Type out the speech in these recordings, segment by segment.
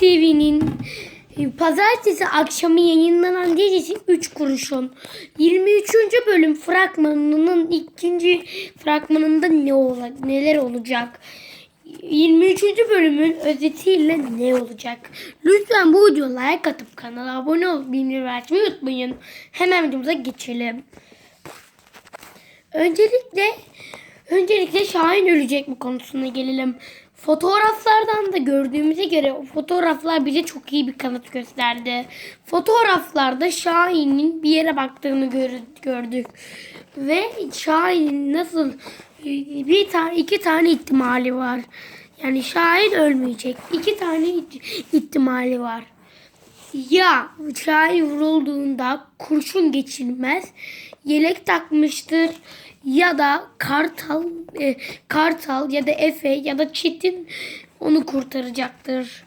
TV'nin pazartesi akşamı yayınlanan dizisi 3 kuruşun 23. bölüm fragmanının ikinci fragmanında ne ola, neler olacak? 23. bölümün özetiyle ne olacak? Lütfen bu videoya like atıp kanala abone olup bildirim açmayı unutmayın. Hemen videomuza geçelim. Öncelikle öncelikle Şahin ölecek mi konusuna gelelim. Fotoğraflardan da gördüğümüze göre o fotoğraflar bize çok iyi bir kanıt gösterdi. Fotoğraflarda Şahin'in bir yere baktığını gör- gördük. Ve Şahin'in nasıl bir tane iki tane ihtimali var. Yani Şahin ölmeyecek. İki tane ihti- ihtimali var. Ya Şahin vurulduğunda kurşun geçirmez. Yelek takmıştır. Ya da Kartal, e, Kartal ya da Efe ya da Çetin onu kurtaracaktır.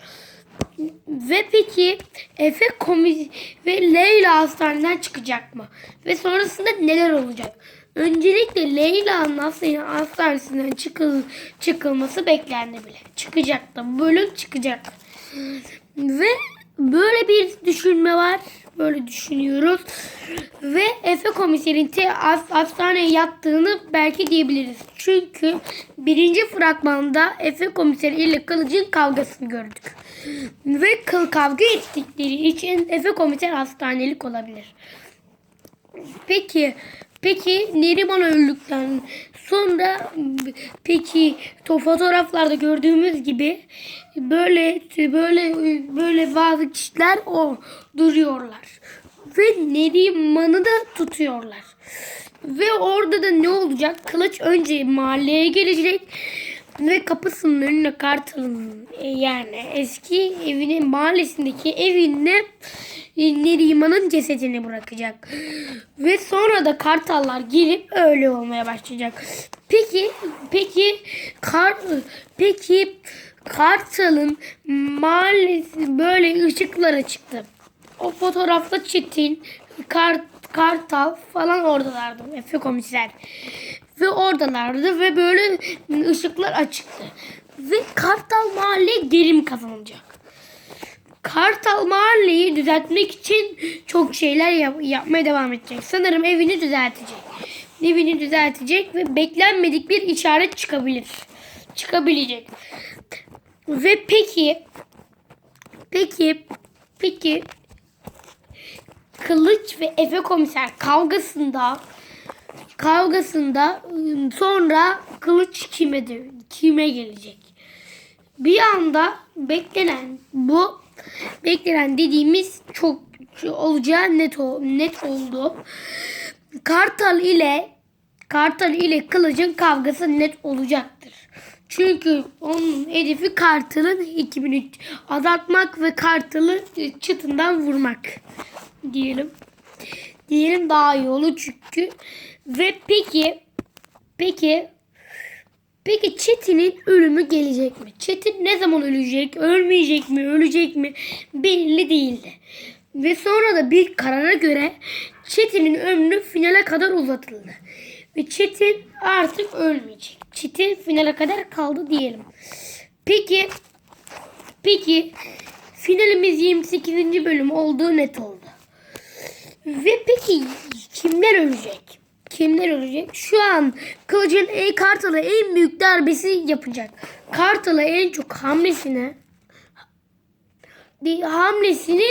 Ve peki Efe komi ve Leyla hastaneden çıkacak mı? Ve sonrasında neler olacak? Öncelikle Leyla'nın hastane- hastanesinden çıkıl, çıkılması beklendi bile. Çıkacak da. Bölüm çıkacak. Ve böyle bir düşünme var. Böyle düşünüyoruz. Ve Efe komiserin te has- hastaneye yattığını belki diyebiliriz. Çünkü birinci fragmanda Efe komiser ile Kılıç'ın kavgasını gördük. Ve kıl kavga ettikleri için Efe komiser hastanelik olabilir. Peki peki Neriman öldükten sonra peki to fotoğraflarda gördüğümüz gibi böyle böyle böyle bazı kişiler o duruyorlar ve Neriman'ı da tutuyorlar. Ve orada da ne olacak? Kılıç önce mahalleye gelecek ve kapısının önüne Kartal'ın e, yani eski evinin mahallesindeki evinde e, Neriman'ın cesedini bırakacak. Ve sonra da Kartallar gelip öyle olmaya başlayacak. Peki peki kar peki Kartal'ın mahallesi böyle ışıklara çıktı. O fotoğrafta Çetin, Kart, Kartal falan oradalardı. Efe komiser. Ve oradalardı ve böyle ışıklar açıktı. Ve Kartal mahalle gerim kazanacak. Kartal mahalleyi düzeltmek için çok şeyler yap- yapmaya devam edecek. Sanırım evini düzeltecek. Evini düzeltecek ve beklenmedik bir işaret çıkabilir. Çıkabilecek. Ve peki peki peki Kılıç ve Efe komiser kavgasında kavgasında ıı, sonra Kılıç kime de, kime gelecek? Bir anda beklenen bu beklenen dediğimiz çok olacağı net o, net oldu. Kartal ile Kartal ile Kılıç'ın kavgası net olacaktır. Çünkü onun hedefi Kartal'ın ekibini azaltmak ve Kartal'ı çıtından vurmak diyelim. Diyelim daha iyi olur çünkü. Ve peki peki peki Çetin'in ölümü gelecek mi? Çetin ne zaman ölecek? Ölmeyecek mi? Ölecek mi? Belli değildi. Ve sonra da bir karara göre Çetin'in ömrü finale kadar uzatıldı. Ve Çetin artık ölmeyecek. Çetin finale kadar kaldı diyelim. Peki peki finalimiz 28. bölüm olduğu net oldu. Ve peki kimler ölecek? Kimler ölecek? Şu an Kılıç'ın en Kartal'a en büyük darbesi yapacak. Kartal'a en çok hamlesine bir hamlesini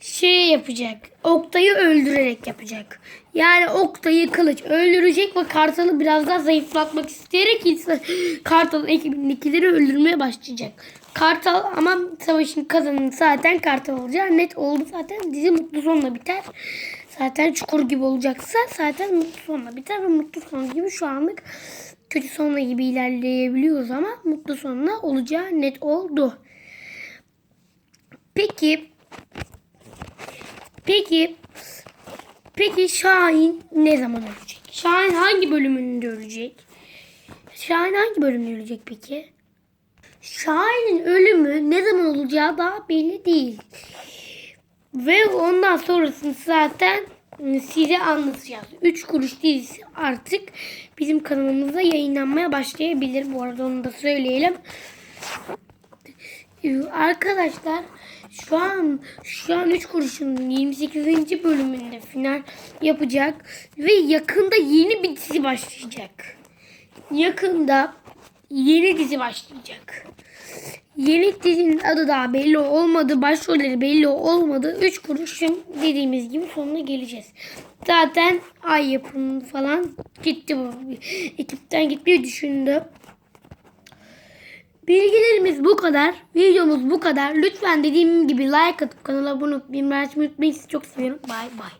şey yapacak. Oktay'ı öldürerek yapacak. Yani Oktay'ı Kılıç öldürecek ve Kartal'ı biraz daha zayıflatmak isteyerek insan Kartal ekibindekileri öldürmeye başlayacak. Kartal ama savaşın kazanını zaten Kartal olacağı net oldu zaten. Dizi mutlu sonla biter. Zaten çukur gibi olacaksa zaten mutlu sonla biter ve mutlu son gibi şu anlık kötü sonla gibi ilerleyebiliyoruz ama mutlu sonla olacağı net oldu. Peki Peki Peki Şahin ne zaman ölecek? Şahin hangi bölümünde ölecek? Şahin hangi bölümde ölecek peki? Şahin'in ölümü ne zaman olacağı daha belli değil. Ve ondan sonrasını zaten size anlatacağız. 3 kuruş dizisi artık bizim kanalımızda yayınlanmaya başlayabilir. Bu arada onu da söyleyelim. Ee, Arkadaşlar şu an şu an 3 kuruşun 28. bölümünde final yapacak ve yakında yeni bir dizi başlayacak. Yakında yeni dizi başlayacak. Yeni dizinin adı daha belli olmadı. Başrolleri belli olmadı. 3 kuruşun dediğimiz gibi sonuna geleceğiz. Zaten ay yapımı falan gitti bu. Ekipten gitmeyi düşündü. Bilgilerimiz bu kadar. Videomuz bu kadar. Lütfen dediğim gibi like atıp kanala abone olup bildirim açmayı unutmayın. Sizi çok seviyorum. Bay bay.